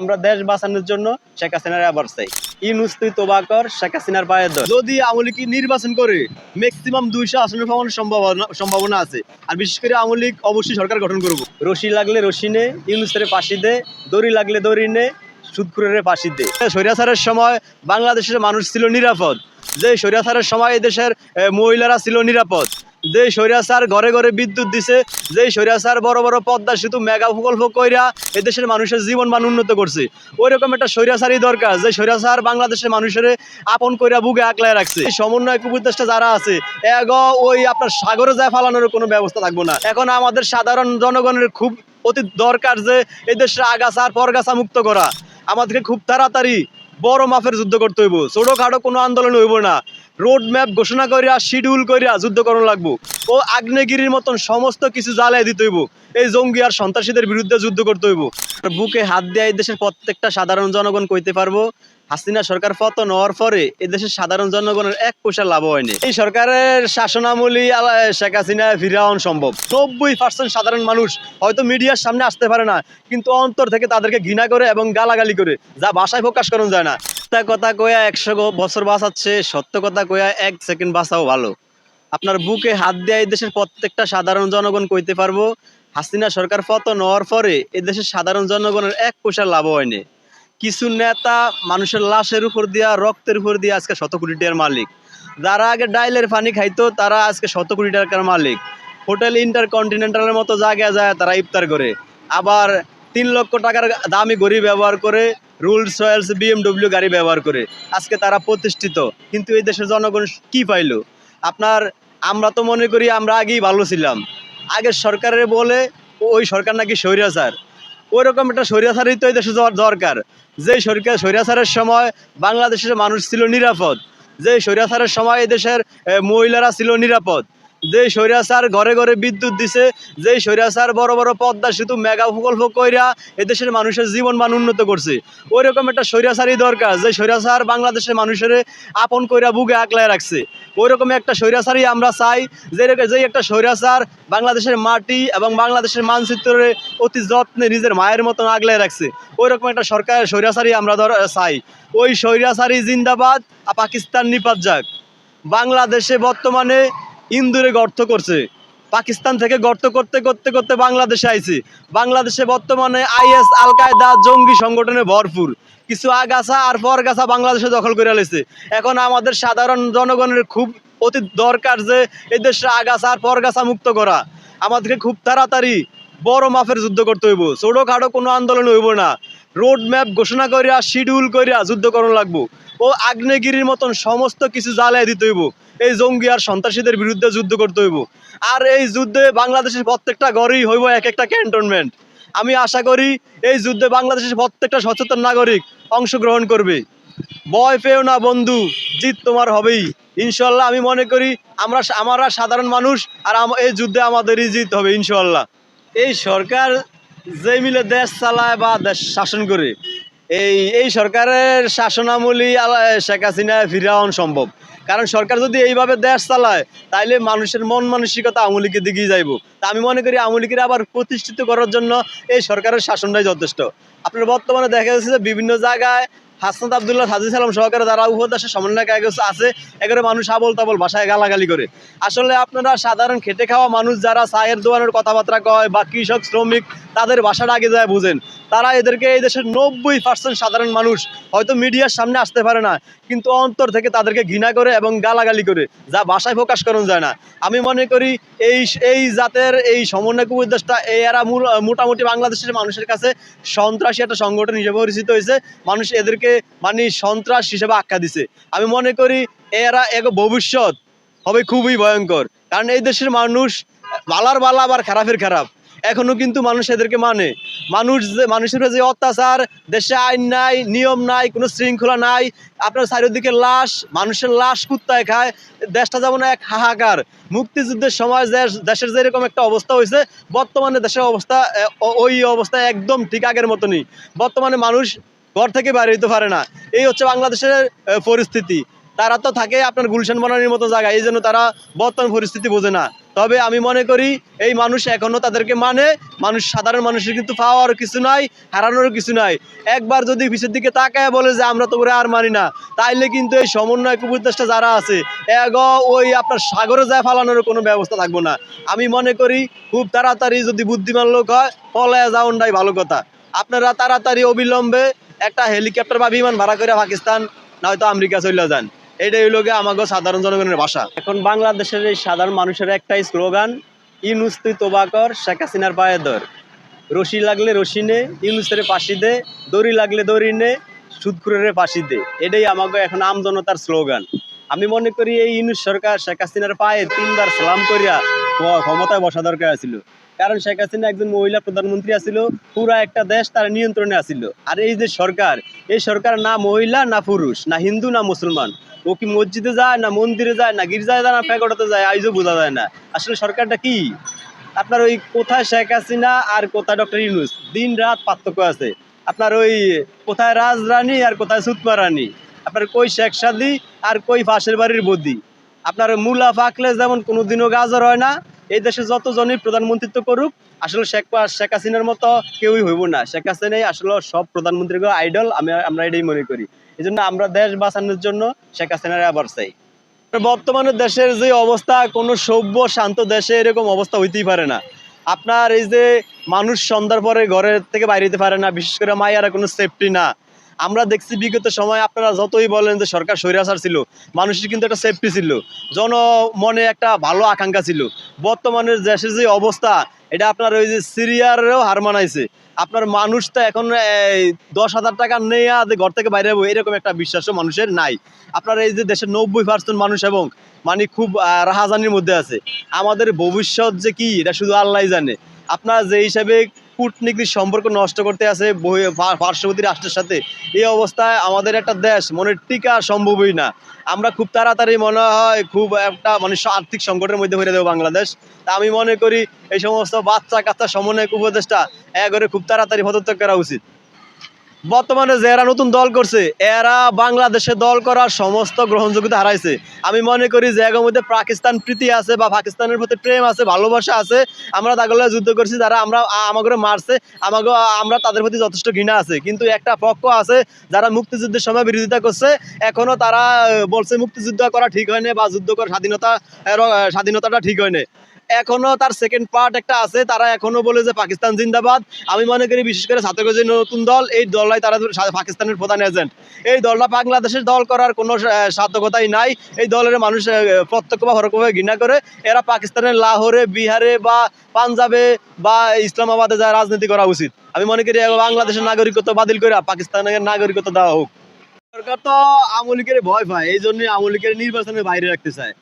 আমরা দেশ বাঁচানোর জন্য শেখ হাসিনার আবার চাই। ইউনুস তুই তোবা কর, শেখ হাসিনার পায়ে ধর। যদি আওয়ামী লীগ নির্বাচন করে ম্যাক্সিমাম দুইশো আসনের পাওয়ার সম্ভাবনা সম্ভাবনা আছে। আর বিশেষ করে আওয়ামী লীগ অবশ্যই সরকার গঠন করব। রশি লাগলে রশি নে, ইউনুসের পাশি দে, দড়ি লাগলে দড়ি নে, সুদখুরের পাশি দে। স্বৈরাচারের সময় বাংলাদেশের মানুষ ছিল নিরাপদ। যে স্বৈরাচারের সময় দেশের মহিলারা ছিল নিরাপদ। যে স্বৈরাচার ঘরে ঘরে বিদ্যুৎ দিছে যে স্বৈরাচার বড় বড় পদ্মা সেতু, মেগা প্রকল্প কইরা এদেশের মানুষের জীবন মান উন্নত করছে। ওই রকম একটা স্বৈরাচারই দরকার, যে স্বৈরাচার বাংলাদেশের মানুষের আপন কইরা বুকে আকলায় রাখছে। এই সমন্বয় উপদেষ্টা যারা আছে, এগ ওই আপনার সাগরে যায় ফালানোর কোনো ব্যবস্থা থাকব না। এখন আমাদের সাধারণ জনগণের খুব অতি দরকার যে এই দেশের আগাছা আর পরগাছা মুক্ত করা। আমাদেরকে খুব তাড়াতাড়ি বড় মাপের যুদ্ধ করতে হইব। ছোটখাটো কোনো আন্দোলন হইব না। রোড ম্যাপ ঘোষণা করিয়া শিডিউল করিয়া যুদ্ধ করণ লাগবো। ও আগ্নেয়গিরির মতন সমস্ত কিছু জ্বালাই দিতে হইব। এই জঙ্গি আর সন্ত্রাসীদের বিরুদ্ধে যুদ্ধ করতে হইব। বুকে হাত দিয়ে এই দেশের প্রত্যেকটা সাধারণ জনগণ কইতে পারব হাসিনা সরকার পতন হওয়ার পরে এই দেশের সাধারণ জনগণের এক পয়সা লাভ হয়নি। এই সরকারের শাসনামলী শেখ হাসিনা ফিরাউন সম্ভব। নব্বই পার্সেন্ট সাধারণ মানুষ হয়তো মিডিয়ার সামনে আসতে পারে না, কিন্তু অন্তর থেকে তাদেরকে ঘৃণা করে এবং গালাগালি করে, যা ভাষায় প্রকাশ করানো যায় না। মিথ্যা কথা কয়া একশো বছর বাঁচাচ্ছে, সত্য কথা কয়া এক সেকেন্ড বাঁচাও ভালো। আপনার বুকে হাত দেওয়া এই দেশের প্রত্যেকটা সাধারণ জনগণ কইতে পারব, হাসিনা সরকার পতন হওয়ার পরে এই দেশের সাধারণ জনগণের এক পয়সা লাভ হয়নি। কিছু নেতা মানুষের লাশের উপর দিয়া, রক্তের উপর দিয়ে আজকে শত কোটি টাকার মালিক। যারা আগে ডাইলের পানি খাইতো, তারা আজকে শত কোটি টাকার মালিক। হোটেল ইন্টারকন্টিনেন্টালের মতো জায়গায় যায়, তারা ইফতার করে। আবার তিন লক্ষ টাকার দামি গড়ি ব্যবহার করে, রুলস রয়েলস বিএমডব্লিউ গাড়ি ব্যবহার করে। আজকে তারা প্রতিষ্ঠিত। কিন্তু এই দেশের জনগণ কি পাইলো? আপনার, আমরা তো মনে করি আমরা আগেই ভালো ছিলাম। আগের সরকারের বলে, ওই সরকার নাকি স্বৈরাচার। ওই রকম একটা স্বৈরাচারই তো এই দেশে যাওয়ার দরকার। যে সরকার স্বৈরাচারের সময় বাংলাদেশের মানুষ ছিল নিরাপদ। যে স্বৈরাচারের সময় এই দেশের মহিলারা ছিল নিরাপদ। যে স্বৈরাচার ঘরে ঘরে বিদ্যুৎ দিছে যে স্বৈরাচার বড় বড় পদ্মা সেতু, মেগা প্রকল্প কইরা এদেশের মানুষের জীবন মান উন্নত করছে। ওই রকম একটা স্বৈরাচারই দরকার যে স্বৈরাচার বাংলাদেশের মানুষের আপন কইরা বুকে আকলায় রাখছে। ওই রকম একটা স্বৈরাচারই আমরা চাই, যে যে একটা স্বৈরাচার বাংলাদেশের মাটি এবং বাংলাদেশের মানচিত্রে অতি যত্নে নিজের মায়ের মতন আগলায় রাখছে। ওই রকম একটা সরকার স্বৈরাচারই আমরা ধর, চাই। ওই স্বৈরাচারী জিন্দাবাদ, আর পাকিস্তান নিপাত যাক। বাংলাদেশে বর্তমানে ইন্দুরে গর্ত করছে। পাকিস্তান থেকে গর্ত করতে করতে করতে বাংলাদেশে আইছে। বাংলাদেশে বর্তমানে আইএস, আল কায়দা জঙ্গি সংগঠনে ভরপুর। কিছু আগাছা আর পরগাছা বাংলাদেশে দখল করে লেছে এখন আমাদের সাধারণ জনগণের খুব অতি দরকার যে এই দেশে আগাছা আর পরগাছা মুক্ত করা। আমাদেরকে খুব তাড়াতাড়ি বড় মাপের যুদ্ধ করতে হইব। ছোটখাটো কোনো আন্দোলন হইব না। রোড ম্যাপ ঘোষণা করিয়া, শিডিউল করিয়া যুদ্ধ লাগবো। ও আগ্নেয়গিরির মতন সমস্ত কিছু জ্বালায় দিতে হইব। এই জঙ্গি আর সন্ত্রাসীদের বিরুদ্ধে যুদ্ধ করতে হইব। আর এই যুদ্ধে বাংলাদেশের প্রত্যেকটা ঘরেই হইব এক একটা ক্যান্টনমেন্ট। আমি আশা করি এই যুদ্ধে বাংলাদেশের প্রত্যেকটা সচেতন নাগরিক অংশগ্রহণ করবে। ভয় পেও না বন্ধু, জিত তোমার হবেই। ইনশাল্লাহ আমি মনে করি আমরা আমরা সাধারণ মানুষ আর এই যুদ্ধে আমাদেরই জিত হবে ইনশাল্লাহ এই সরকার যে মিলে দেশ চালায় বা দেশ শাসন করে, এই এই সরকারের শাসনামলী শেখ হাসিনা ফিরাউন সম্ভব। কারণ সরকার যদি এইভাবে দেশ চালায়, তাইলে মানুষের মন মানসিকতা আওয়ামী দিকেই যাইব। তা আমি মনে করি আওয়ামী আবার প্রতিষ্ঠিত করার জন্য এই সরকারের শাসনটাই যথেষ্ট। আপনার বর্তমানে দেখা যাচ্ছে যে বিভিন্ন জায়গায় হাসনাত আবদুল্লাহ হাজি সালাম সহকারে যারা উপদেশের সমন্বয়ক আছে এগুলো মানুষ আবল তাবল ভাষায় গালাগালি করে। আসলে আপনারা সাধারণ খেটে খাওয়া মানুষ যারা চায়ের দোকানের কথাবার্তা কয় বা কৃষক, শ্রমিক, তাদের ভাষাটা আগে যায় বুঝেন। তারা এদেরকে এই দেশের নব্বই পার্সেন্ট সাধারণ মানুষ হয়তো মিডিয়ার সামনে আসতে পারে না, কিন্তু অন্তর থেকে তাদেরকে ঘৃণা করে এবং গালাগালি করে, যা ভাষায় প্রকাশ করানো যায় না। আমি মনে করি এই এই জাতের এই সমন্বয়ক উপদেশটা এই এরা মোটামুটি বাংলাদেশের মানুষের কাছে সন্ত্রাসী একটা সংগঠন হিসেবে পরিচিত হয়েছে। মানুষ এদেরকে মানে সন্ত্রাস হিসেবে আখ্যা দিছে। আমি মনে করি এরা এক ভবিষ্যৎ হবে খুবই ভয়ঙ্কর। কারণ এই দেশের মানুষ বালার বালা আবার খারাপের খারাপ। এখনও কিন্তু মানুষ এদেরকে মানে। মানুষ যে মানুষের যে অত্যাচার, দেশে আইন নাই, নিয়ম নাই, কোনো শৃঙ্খলা নাই, আপনার চারিদিকে লাশ, মানুষের লাশ কুত্তায় খায়, দেশটা যেমন এক হাহাকার। মুক্তিযুদ্ধের সময় দেশ- দেশের যেরকম একটা অবস্থা হয়েছে, বর্তমানে দেশের অবস্থা ওই অবস্থা একদম ঠিক আগের মতনই। বর্তমানে মানুষ ঘর থেকে বাইরে হইতে পারে না। এই হচ্ছে বাংলাদেশের পরিস্থিতি। তারা তো থাকে আপনার গুলশান বনানির মতো জায়গায়, এই জন্য তারা বর্তমান পরিস্থিতি বোঝে না। তবে আমি মনে করি এই মানুষ এখনও তাদেরকে মানে মানুষ সাধারণ মানুষের কিন্তু পাওয়ার কিছু নাই হারানোর কিছু নাই। একবার যদি পিছের দিকে তাকায় বলে যে আমরা তো করে আর মানি না, তাইলে কিন্তু এই সমন্বয় উপদেষ্টা যারা আছে, এগ ওই আপনার সাগরে যায় ফালানোর কোনো ব্যবস্থা থাকব না। আমি মনে করি খুব তাড়াতাড়ি যদি বুদ্ধিমান লোক হয়, পলায় যাওয়াটাই ভালো কথা। আপনারা তাড়াতাড়ি অবিলম্বে একটা হেলিকপ্টার বা বিমান ভাড়া করে পাকিস্তান, নয়তো আমেরিকা চলে যান। এটাই হইল গিয়ে আমাকে সাধারণ জনগণের ভাষা। এখন বাংলাদেশের এই সাধারণ মানুষের একটাই স্লোগান ইউনুস তুই তোবাকর শেখ হাসিনার পায়ে ধর। রশি লাগলে রশি নে ইউনুসের পাশি দে, দড়ি লাগলে দড়ি নে, সুদখুরের পাশি দে। এটাই আমাকে এখন আম জনতার স্লোগান। আমি মনে করি এই ইউনুস সরকার শেখ হাসিনার পায়ে তিনবার সালাম করিয়া ক্ষমতায় বসা দরকার ছিল কারণ শেখ হাসিনা একজন মহিলা প্রধানমন্ত্রী আছিল, পুরা একটা দেশ তার নিয়ন্ত্রণে আছিল। আর এই যে সরকার, এই সরকার না মহিলা, না পুরুষ, না হিন্দু, না মুসলমান। ও কি মসজিদে যায় না মন্দিরে যায় না গির্জায় যায় না প্যাকটাতে যায় আইজও বোঝা যায় না। আসলে সরকারটা কি? আপনার ওই কোথায় শেখ হাসিনা আর কোথায় ডক্টর ইউনুস? দিন রাত পার্থক্য আছে। আপনার ওই কোথায় রাজরানী আর কোথায় সুতমা রানী? আপনার কই শেখ সাদি আর কই পাশের বাড়ির বদি? আপনার মূলা ফাকলে যেমন কোনোদিনও গাজর হয় না এই দেশে যতজনই প্রধানমন্ত্রিত্ব করুক, আসলে শেখ শেখ হাসিনার মতো কেউই হইব না। শেখ হাসিনাই আসলে সব প্রধানমন্ত্রীর আইডল আমি আমরা এটাই মনে করি। এই জন্য আমরা দেশ বাঁচানোর জন্য শেখ হাসিনার আবার চাই। বর্তমানে দেশের যে অবস্থা, কোনো সভ্য, শান্ত দেশে এরকম অবস্থা হইতেই পারে না। আপনার এই যে মানুষ সন্ধ্যার পরে ঘরের থেকে বাইরে যেতে পারে না, বিশেষ করে মায়েরা কোনো সেফটি না। আমরা দেখছি বিগত সময় আপনারা যতই বলেন যে সরকার স্বৈরাচার ছিল, মানুষের কিন্তু একটা সেফটি ছিল জন মনে একটা ভালো আকাঙ্ক্ষা ছিল। বর্তমানে দেশের যে অবস্থা, এটা আপনার ওই যে সিরিয়ারও হার মানাইছে। আপনার মানুষটা এখন দশ হাজার টাকা নেয়া যে ঘর থেকে বাইরে যাব এরকম একটা বিশ্বাসও মানুষের নাই। আপনার এই যে দেশের নব্বই পার্সেন্ট মানুষ এবং মানে খুব রাহাজানির মধ্যে আছে। আমাদের ভবিষ্যৎ যে কি, এটা শুধু আল্লাহ জানে। আপনার যে হিসাবে কূটনীতির সম্পর্ক নষ্ট করতে আছে পার্শ্ববর্তী রাষ্ট্রের সাথে। এই অবস্থায় আমাদের একটা দেশ মনে টিকা সম্ভবই না। আমরা খুব তাড়াতাড়ি মনে হয় খুব একটা মানে আর্থিক সংকটের মধ্যে হয়ে দেবো বাংলাদেশ। তা আমি মনে করি এই সমস্ত বাচ্চা কাচ্চা সমন্বয়ক উপদেষ্টা একবারে খুব তাড়াতাড়ি পদত্যাগ করা উচিত। বর্তমানে যে এরা নতুন দল করছে, এরা বাংলাদেশে দল করার সমস্ত গ্রহণযোগ্যতা হারাইছে। আমি মনে করি যে এর মধ্যে পাকিস্তান প্রীতি আছে বা পাকিস্তানের প্রতি প্রেম আছে, ভালোবাসা আছে। আমরা তাগুলো যুদ্ধ করছি যারা আমরা আমাকে মারছে আমাকে আমরা তাদের প্রতি যথেষ্ট ঘৃণা আছে। কিন্তু একটা পক্ষ আছে যারা মুক্তিযুদ্ধের সময় বিরোধিতা করছে, এখনও তারা বলছে মুক্তিযুদ্ধ করা ঠিক হয়নি বা যুদ্ধ করা স্বাধীনতা স্বাধীনতাটা ঠিক হয়নি। এখনও তার সেকেন্ড পার্ট একটা আছে, তারা এখনও বলে যে পাকিস্তান জিন্দাবাদ। আমি মনে করি বিশেষ করে ছাত্রকে যে নতুন দল, এই দলটাই তারা পাকিস্তানের প্রধান এজেন্ট এই দলটা বাংলাদেশের দল করার কোনো সার্থকতাই নাই। এই দলের মানুষ প্রত্যক্ষ বা পরোক্ষভাবে ঘৃণা করে। এরা পাকিস্তানের লাহোরে, বিহারে বা পাঞ্জাবে বা ইসলামাবাদে যা রাজনীতি করা উচিত। আমি মনে করি বাংলাদেশের নাগরিকত্ব বাতিল করে পাকিস্তানের নাগরিকত্ব দেওয়া হোক। সরকার তো আমলিকের ভয় পায়, এই জন্য আমলিকের নির্বাচনের বাইরে রাখতে চায়।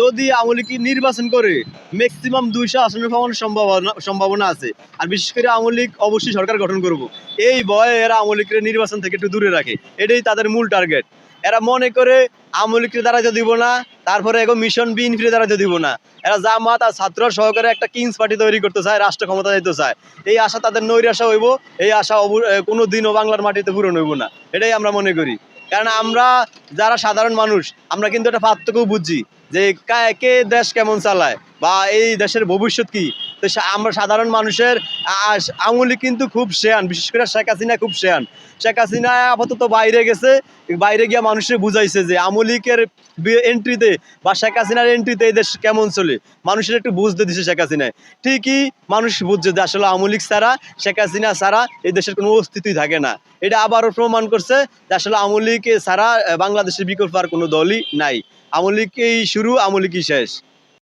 যদি আমলিকি নির্বাচন করে ম্যাক্সিমাম দুইশো আসনের পাওয়ার সম্ভাবনা সম্ভাবনা আছে। আর বিশেষ করে আমলিক অবশ্যই সরকার গঠন করব। এই ভয়ে এরা আমলিকের নির্বাচন থেকে একটু দূরে রাখে। এটাই তাদের মূল টার্গেট এরা মনে করে আওয়ামী আমলিকের দাঁড়াতে দিব না, তারপরে এখন মিশন বিএনপির দাঁড়াতে দিব না। এরা জামাত আর ছাত্র সহকারে একটা কিংস পার্টি তৈরি করতে চায়, রাষ্ট্র ক্ষমতা দিতে চায়। এই আশা তাদের নৈরাশা হইব, এই আশা কোনো দিনও বাংলার মাটিতে পূরণ হইব না। এটাই আমরা মনে করি। কারণ আমরা যারা সাধারণ মানুষ, আমরা কিন্তু একটা পার্থক্য বুঝছি যে কা- দেশ কেমন চালায় বা এই দেশের ভবিষ্যৎ কি? তো আমরা সাধারণ মানুষের আঙুলি কিন্তু খুব শেয়ান, বিশেষ করে শেখ হাসিনা খুব শেয়ান। শেখ হাসিনা আপাতত বাইরে গেছে, বাইরে গিয়ে মানুষের বুঝাইছে যে আমলিকের এন্ট্রিতে বা শেখ হাসিনার এন্ট্রিতে এই দেশ কেমন চলে? মানুষের একটু বুঝতে দিছে শেখ হাসিনায়। ঠিকই মানুষ বুঝছে যে আসলে আমলিক ছাড়া, শেখ হাসিনা ছাড়া এই দেশের কোনো অস্তিত্বই থাকে না। এটা আবারও প্রমাণ করছে যে আসলে আমলিকে ছাড়া বাংলাদেশের বিকল্প আর কোনো দলই নাই। আমলিকেই শুরু আমলিকই শেষ।